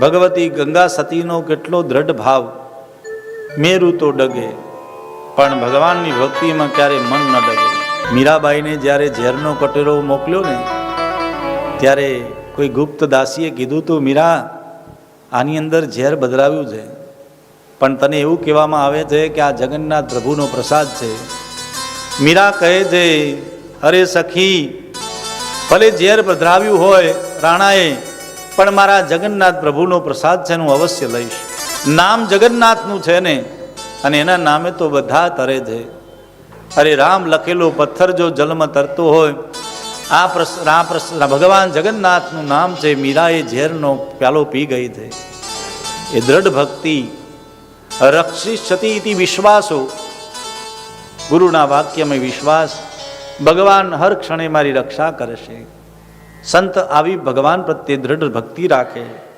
ભગવતી ગંગા સતીનો કેટલો દ્રઢ ભાવ. મેરુ તો ડગે, પણ ભગવાનની ભક્તિમાં ક્યારે મન ન ડગે. મીરાબાઈને જ્યારે ઝેરનો કટેરો મોકલ્યો ને, ત્યારે કોઈ ગુપ્ત દાસીએ કીધું તું, મીરા, આની અંદર ઝેર બદલાવ્યું છે. પણ તને એવું કહેવામાં આવે છે કે આ જગન્નાથ પ્રભુનો પ્રસાદ છે. મીરા કહે છે, અરે સખી, ભલે ઝેર પધરાવ્યું હોય, રાણાએ પણ મારા જગન્નાથ પ્રભુનો પ્રસાદ છે, હું અવશ્ય લઈશ. નામ જગન્નાથનું છે ને, અને એના નામે તો બધા તરે છે. અરે રામ લખેલો પથ્થર જો જલમાં તરતો હોય, આ પ્રસ આ પ્રસ, ભગવાન જગન્નાથનું નામ છે, મીરાએ ઝેરનો પ્યાલો પી ગઈ છે. એ દ્રઢ ભક્તિ, રક્ષિષ્યતિ ઇતિ વિશ્વાસો. ગુરુના વાક્યમાં વિશ્વાસ, ભગવાન હર ક્ષણે મારી રક્ષા કરશે. સંત આવી ભગવાન પ્રત્યે દ્રઢ ભક્તિ રાખે.